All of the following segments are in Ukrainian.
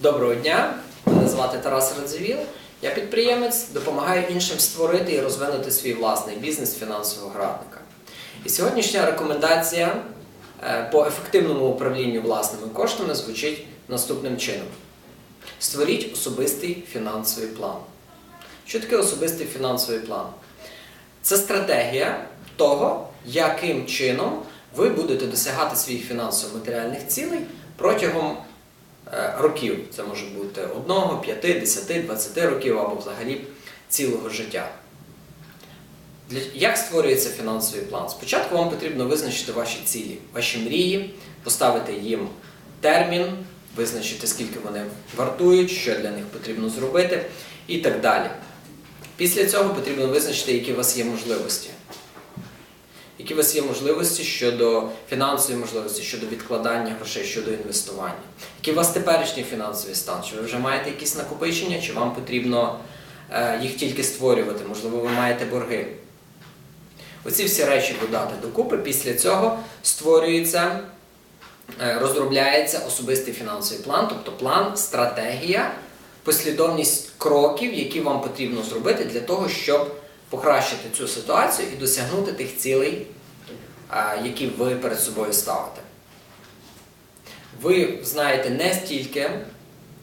Доброго дня, мене звати Тарас Радзивіл. Я підприємець, допомагаю іншим створити і розвинути свій власний бізнес фінансового градника. І сьогоднішня рекомендація е, по ефективному управлінню власними коштами звучить наступним чином: створіть особистий фінансовий план. Що таке особистий фінансовий план? Це стратегія того, яким чином ви будете досягати своїх фінансово-матеріальних цілей протягом років. Це може бути 1, 5, 10, 20 років або взагалі цілого життя. Як створюється фінансовий план? Спочатку вам потрібно визначити ваші цілі, ваші мрії, поставити їм термін, визначити, скільки вони вартують, що для них потрібно зробити і так далі. Після цього потрібно визначити, які у вас є можливості. Які у вас є можливості щодо фінансової можливості, щодо відкладання грошей, щодо інвестування? Який у вас теперішній фінансовий стан? Чи ви вже маєте якісь накопичення, чи вам потрібно е, їх тільки створювати? Можливо, ви маєте борги. Оці всі речі додати докупи. Після цього створюється, е, розробляється особистий фінансовий план, тобто план, стратегія, послідовність кроків, які вам потрібно зробити для того, щоб покращити цю ситуацію і досягнути тих цілей, які ви перед собою ставите. Ви знаєте не стільки,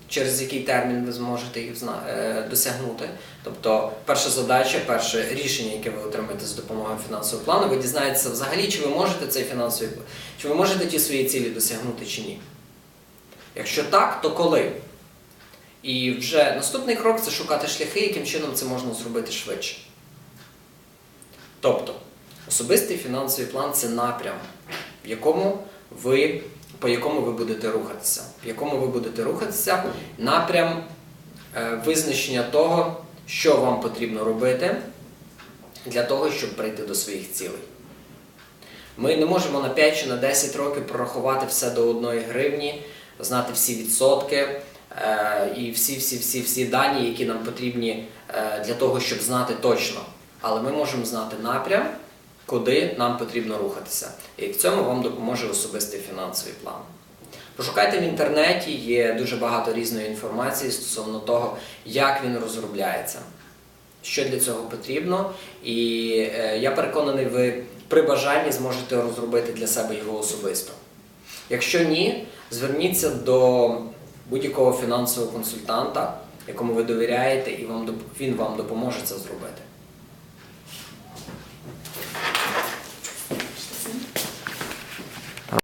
через який термін ви зможете їх е, досягнути. Тобто, перша задача, перше рішення, яке ви отримаєте з допомогою фінансового плану, ви дізнаєтеся взагалі, чи ви можете цей фінансовий пл- чи ви можете ті свої цілі досягнути чи ні. Якщо так, то коли? І вже наступний крок це шукати шляхи, яким чином це можна зробити швидше. Тобто, особистий фінансовий план це напрям, в якому ви, по якому ви будете рухатися. В якому ви будете рухатися напрям е, визначення того, що вам потрібно робити для того, щоб прийти до своїх цілей. Ми не можемо на 5 чи на 10 років прорахувати все до одної гривні, знати всі відсотки е, і всі, всі, всі, всі дані, які нам потрібні е, для того, щоб знати точно. Але ми можемо знати напрям, куди нам потрібно рухатися. І в цьому вам допоможе особистий фінансовий план. Пошукайте в інтернеті, є дуже багато різної інформації стосовно того, як він розробляється, що для цього потрібно. І е, я переконаний, ви при бажанні зможете розробити для себе його особисто. Якщо ні, зверніться до будь-якого фінансового консультанта, якому ви довіряєте, і вам, він вам допоможе це зробити.